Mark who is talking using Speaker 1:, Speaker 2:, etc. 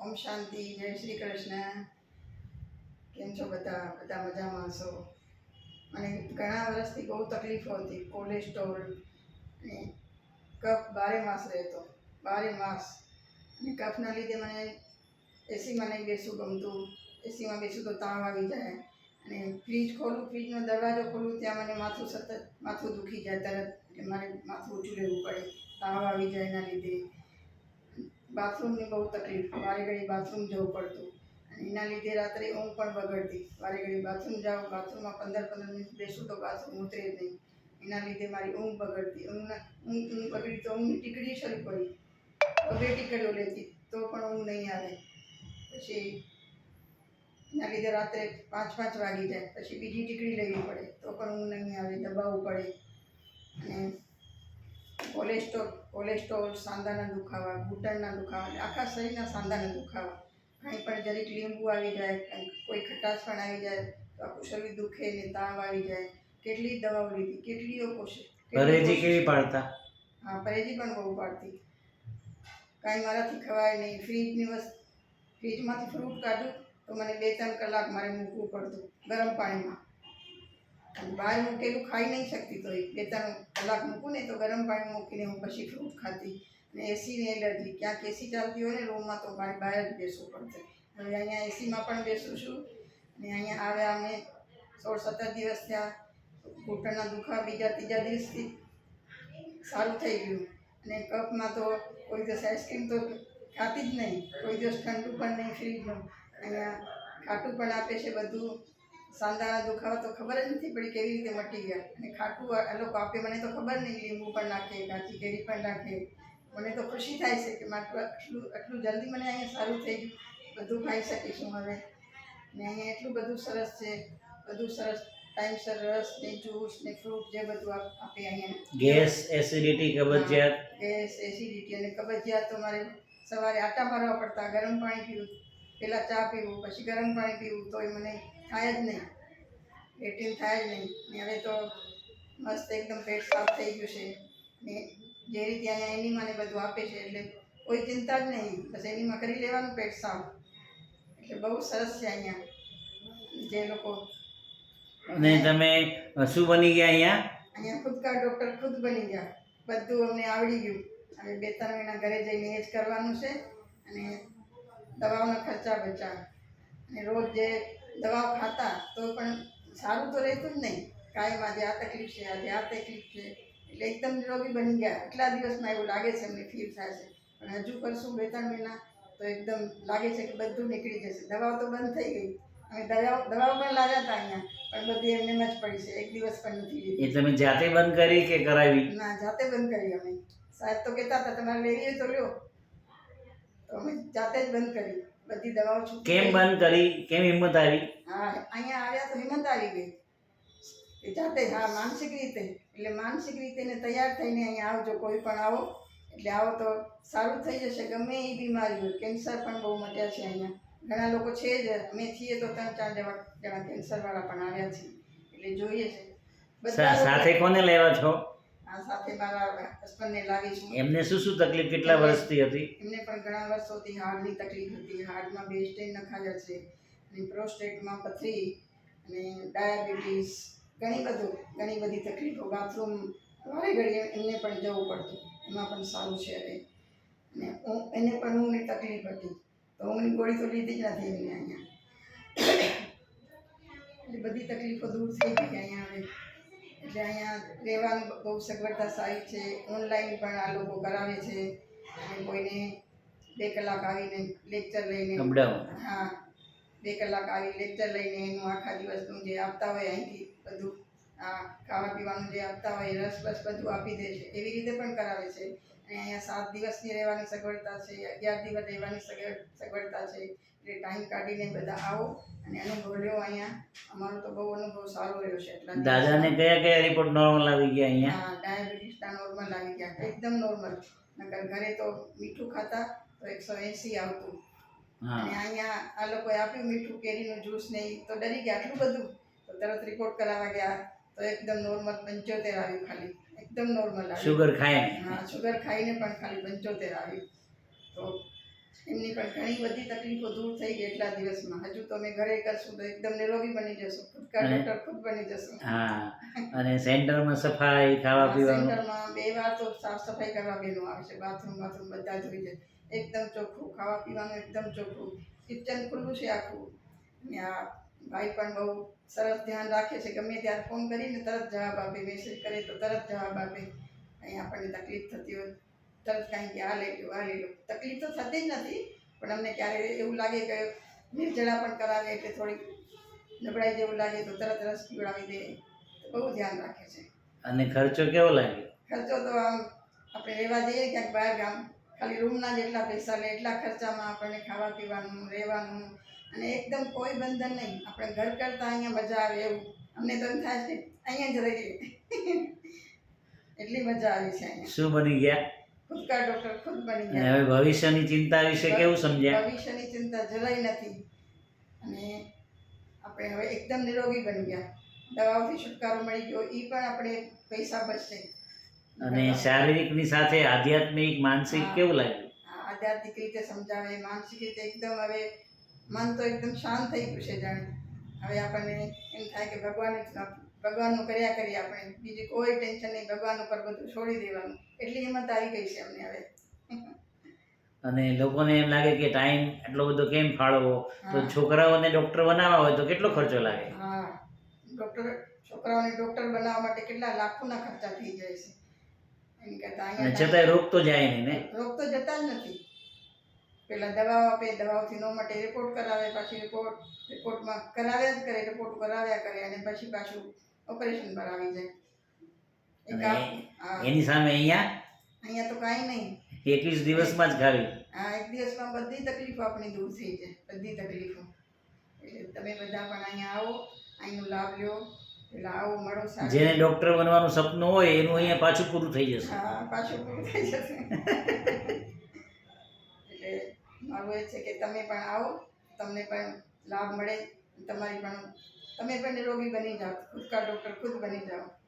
Speaker 1: ઓમ શાંતિ, જય શ્રી કૃષ્ણ. કેમ છો બધા? બધા મજામાં છો? અને ઘણા વર્ષથી બહુ તકલીફો હતી, કોલેસ્ટ્રોલ અને કફ બારે માસ રહેતો, બારે માસ. અને કફના લીધે મને એસીમાં નહીં બેસવું ગમતું, એસીમાં બેસું તો તાવ આવી જાય. અને ફ્રીજ ખોલું, ફ્રીજનો દરવાજો ખોલું, ત્યાં મને માથું સતત, માથું દુખી જાય તરત એટલે મારે માથું ઊંચું રહેવું પડે તાવ આવી જાય એના લીધે. બાથરૂમની બહુ તકલીફ. વારે ઘડી બાથરૂમ જવું પડતું. અને એના લીધે રાત્રે ઊંઘ પણ બગડતી. વારે ઘડી બાથરૂમ જાઉં બાથરૂમમાં પંદર પંદર મિનિટ બેસું તો બાથરૂમ ઉતરે જ નહીં. એના લીધે મારી ઊંઘ બગડતી. ઊંઘ ઊંઘ બગડી તો ઊંઘની ટીકડી શરૂ પડી બે ટીકડીઓ લેતી. તો પણ ઊંઘ નહીં આવે. પછી એના લીધે રાત્રે પાંચ પાંચ વાગી જાય. પછી બીજી ટીકડી લેવી પડે. તો પણ ઊંઘ નહીં આવે. દબાવવું પડે. અને કોલેસ્ટ્રોલ કોલેસ્ટ્રોલ સાંધાના દુખાવા ઘૂંટણના દુખાવા આખા શરીરના સાંધાના દુખાવા. કાંઈ પણ જરીક લીંબુ આવી જાય કોઈ ખટાશ પણ આવી જાય તો આખું શરીર દુખે ને તાવ આવી જાય. કેટલી દવાઓ લીધી કેટલીઓ કોશિશ
Speaker 2: પરેજી કેવી પાડતા?
Speaker 1: હા પરેજી પણ બહુ પાડતી. કાંઈ મારાથી ખવાય નહીં. ફ્રીજની વસ્તુ ફ્રીજમાંથી ફ્રૂટ કાઢું તો મને બે ત્રણ કલાક મારે મૂકવું પડતું ગરમ પાણીમાં. અને બહાર મૂકેલું ખાઈ નહીં શકતી તો બે ત્રણ કલાક મૂકું ને તો ગરમ પાણી મૂકીને હું પછી ફ્રૂટ ખાતી. અને એસીની એલર્જી ક્યાંક એસી ચાલતી હોય ને રૂમમાં તો મારે બહાર જ બેસવું પડશે. હવે અહીંયા એસીમાં પણ બેસું છું અને અહીંયા આવ્યા અમે સોળ સત્તર દિવસ થયા. ઘૂંટણના દુખાવા બીજા ત્રીજા દિવસથી સારું થઈ ગયું. અને કપમાં તો કોઈ દિવસ આઈસ્ક્રીમ તો ખાતી જ નહીં. કોઈ દિવસ ઠંડુ પણ નહીં ફ્રીજનું અહીંયા ખાટું પણ આપે છે બધું. સાંધાના દુખાવા તો ખબર જ નથી પડી કેવી રીતે મટી ગયા. અને ખાટું આ લોકો આપે મને તો ખબર નહીં લીંબુ પણ નાખે કાચી કેરી પણ નાખે. મને તો ખુશી થાય છે કે મારું આટલું આટલું જલ્દી મને અહીંયા સારું થઈ ગયું. બધું ખાઈ શકીશું હવે. ને અહીંયા એટલું બધું સરસ છે. બધું સરસ ટાઈમસર રસ ને જ્યુસ ને ફ્રૂટ જે બધું આપ- આપે અહીંયા.
Speaker 2: ગેસ એસિડિટી કબજિયાત.
Speaker 1: ગેસ એસિડિટી અને કબજિયાત તો મારે સવારે આટા મારવા પડતા ગરમ પાણી પીવું. પહેલાં ચા પીવું પછી ગરમ પાણી પીવું તોય મને થાય જ નહીં. લેટિન થાય જ નહીં. હવે તો મસ્ત એકદમ પેટ સાફ થઈ ગયું છે. ને જે રીતે અહીંયા એનીમાં ને બધું આપે છે એટલે કોઈ ચિંતા જ નહીં. બસ એનીમાં કરી લેવાનું પેટ સાફ. એટલે બહુ સરસ છે અહીંયા જે લોકો.
Speaker 2: અને તમે શું બની ગયા અહીંયા?
Speaker 1: અહીંયા ખુદકા ડૉક્ટર ખુદ બની ગયા. બધું અમને આવડી ગયું. હવે બે ત્રણ મહિના ઘરે જઈને એ જ કરવાનું છે. અને દવાઓના ખર્ચા બચા અને રોજ જે દવાઓ ખાતા તો પણ સારું તો રહેતું જ નહીં. કાયમ આજે આ તકલીફ છે આજે આ તકલીફ છે. એટલે એકદમ નિરોગી બની ગયા. એટલા દિવસમાં એવું લાગે છે અમને ફીલ થાય છે. પણ હજુ કરશું બે ત્રણ મહિના તો એકદમ લાગે છે કે બધું નીકળી જશે. દવાઓ તો બંધ થઈ ગઈ. અમે દવાઓ દવાઓ પણ લાવ્યા હતા અહીંયા પણ બધી એમને જ પડી છે. એક દિવસ પણ નથી લીધી.
Speaker 2: એ તમે જાતે બંધ કરી કે કરાવી?
Speaker 1: ના જાતે બંધ કરી અમે. સાહેબ તો કહેતા હતા તમારે લેવી હોય તો લ્યો. જાતે જ બંધ કરી બધી દવાઓ છૂટી
Speaker 2: કેમ બંધ કરી? કેમ હિંમત આવી?
Speaker 1: હા અહીંયા આવ્યા તો હિંમત આવી ગઈ. જાતે હા માનસિક રીતે. એટલે માનસિક રીતે ને તૈયાર થઈને અહીંયા આવજો કોઈ પણ આવો. એટલે આવો તો સારું થઈ જશે ગમે એ બીમારી હોય. કેન્સર પણ બહુ મટ્યા છે અહીંયા. ઘણા લોકો છે જ અમે છીએ તો ત્રણ ચાર જેવા જણા કેન્સરવાળા પણ આવ્યા છે એટલે જોઈએ છે.
Speaker 2: સા- સાથે કોને લેવા છો?
Speaker 1: સાથે મારા હસબન્ડને લાવી છું.
Speaker 2: એમને શું શું તકલીફ? કેટલા વર્ષથી હતી?
Speaker 1: એમને પણ ઘણા વર્ષોથી હાર્ટની તકલીફ હતી. હાર્ટમાં બે સ્ટેન નખાયા છે. અને પ્રોસ્ટેટમાં પથરી અને ડાયાબિટીસ ઘણી બધું ઘણી બધી તકલીફો. બાથરૂમ વારે ઘડીએ એમને પણ જવું પડતું. એમાં પણ સારું છે હવે. અને એને પણ ઊંઘની તકલીફ હતી. તો ઊંઘની ગોળી તો લીધી જ નથી એમને અહીંયા. એટલે બધી તકલીફો દૂર થઈ ગઈ અહીંયા હવે. એટલે અહીંયા રહેવાનું બહુ સગવડતા સારી છે. ઓનલાઈન પણ આ લોકો કરાવે છે. અને કોઈને બે કલાક આવીને લેક્ચર લઈને હા બે કલાક આવી લેક્ચર લઈને એનું આખા દિવસનું જે આપતા હોય અહીંથી બધું આ ખાવા પીવાનું જે આપતા હોય રસ બસ બધું આપી દે છે. એવી રીતે પણ કરાવે છે. અને અહીંયા સાત દિવસની રહેવાની સગવડતા છે અગિયાર દિવસ રહેવાની સગવડ સગવડતા છે એટલે ટાઈમ કાઢીને બધા આવો અને અનુભવ લ્યો અહીંયા. અમારો તો બહુ અનુભવ સારો રહ્યો છે એટલા
Speaker 2: દાદાને કયા કયા રિપોર્ટ નોર્મલ આવી ગયા અહીંયા?
Speaker 1: હા ડાયાબિટીસના નોર્મલ આવી ગયા એકદમ નોર્મલ નકર ઘરે તો મીઠું ખાતા તો એકસો એંસી આવતું. અને અહીંયા આ લોકોએ આપ્યું મીઠું કેરીનું જ્યુસ નહીં તો ડરી ગયા આટલું બધું. તો તરત રિપોર્ટ કરાવવા ગયા તો એકદમ નોર્મલ પંચોતેર આવ્યું ખાલી. એકદમ નોર્મલ આવી.
Speaker 2: શુગર ખાય
Speaker 1: હા શુગર ખાઈને પણ ખાલી પંચોતેર આવી. તો એમની પણ ઘણી બધી તકલીફો દૂર થઈ ગઈ એટલા દિવસમાં. હજુ તમે ઘરે કરશું તો એકદમ નિરોગી બની જશો. ખુદકા ડોક્ટર ખુદ બની જશો.
Speaker 2: હા અને સેન્ટરમાં સફાઈ ખાવા પીવાનું?
Speaker 1: સેન્ટરમાં બે વાર તો સાફ સફાઈ કરવા બેનો છે. બાથરૂમ બાથરૂમ બધા ધોઈ જાય એકદમ ચોખ્ખું ખાવા પીવાનું એકદમ ચોખ્ખું. કિચન ખુલ્લું છે આખું. અને આ ભાઈ પણ બહુ સરસ ધ્યાન રાખે છે. ગમે ત્યારે ફોન કરીને તરત જવાબ આપે મેસેજ કરે તો તરત જવાબ આપે. અહીં આપણને તકલીફ થતી હોય તરત કાંઈ કે આ લઈ લો આ લઈ લો. તકલીફ તો થતી જ નથી પણ અમને ક્યારે એવું લાગે કે નિર્જળા પણ કરાવે એટલે થોડીક નબળાઈ જેવું લાગે તો તરત રસ પીવડાવી દે. બહુ ધ્યાન રાખે છે.
Speaker 2: અને ખર્ચો કેવો લાગે
Speaker 1: ખર્ચો તો આમ આપણે રહેવા જઈએ ક્યાંક બહાર ગામ ખાલી રૂમના જેટલા પૈસા લે એટલા ખર્ચામાં આપણને ખાવા પીવાનું રહેવાનું અને એકદમ કોઈ બંધન નહીં. આપણે ઘર કરતાં અહીંયા મજા આવે એવું. અમને તો એમ થાય છે અહીંયા જ રહીએ. એટલી મજા આવી છે અહીંયા.
Speaker 2: શું બની ગયા?
Speaker 1: ખુદકા ડૉક્ટર ખુદ બની ગયા.
Speaker 2: હવે ભવિષ્યની ચિંતા વિશે કેવું સમજ્યા?
Speaker 1: ભવિષ્યની ચિંતા જરાય નથી. અને આપણે હવે એકદમ નિરોગી બની ગયા. દવાઓથી છુટકારો મળી ગયો. એ પણ આપણે પૈસા બચશે.
Speaker 2: અને શારીરિકની સાથે આધ્યાત્મિક માનસિક કેવું લાગ્યું?
Speaker 1: આધ્યાત્મિક રીતે સમજાવે માનસિક રીતે એકદમ હવે મન તો એકદમ શાંત થઈ ગયું છે જાણે. હવે આપણને એમ થાય કે ભગવાન ભગવાનનું કર્યા કરીએ આપણે. બીજી કોઈ ટેન્શન નહીં ભગવાન ઉપર બધું છોડી દેવાનું. એટલી હિંમત આવી ગઈ છે અમને હવે.
Speaker 2: અને લોકોને એમ લાગે કે ટાઈમ એટલો બધો કેમ ફાળવો તો. છોકરાઓને ડોક્ટર બનાવવા હોય તો કેટલો ખર્ચો લાગે?
Speaker 1: હા. ડોક્ટર છોકરાઓને ડોક્ટર બનાવવા માટે કેટલા લાખોના ખર્ચા થઈ જાય છે. એમ કરતાં
Speaker 2: છતાંય રોગ તો જાય નહીં ને?
Speaker 1: રોગ તો જતા જ નથી. પેલા દવાઓ આપે દવાઓથી ન માટે રિપોર્ટ કરાવે પાછી રિપોર્ટ રિપોર્ટમાં કરાવ્યા જ કરે રિપોર્ટ કરાવ્યા કરે અને પછી પાછું ઓપરેશન પર આવી જાય.
Speaker 2: એની સામે અહીંયા?
Speaker 1: અહીંયા તો કાંઈ નહીં.
Speaker 2: એકવીસ દિવસમાં જ ખાવી?
Speaker 1: આ એક દિવસમાં બધી તકલીફો આપણી દૂર થઈ જાય બધી તકલીફો. એટલે તમે બધા પણ અહીંયા આવો અહીંનો લાભ લ્યો
Speaker 2: જેને ડોક્ટર બનવાનું સપનું હોય એનું અહીંયા પાછું પૂરું થઈ જશે.
Speaker 1: હા પાછું પૂરું થઈ જશે. મારું એ છે કે તમે પણ આવો, તમને પણ લાભ મળે, તમારી પણ, તમે પણ નિરોગી બની જાઓ, ખુદ કા ડૉક્ટર ખુદ બની જાઓ.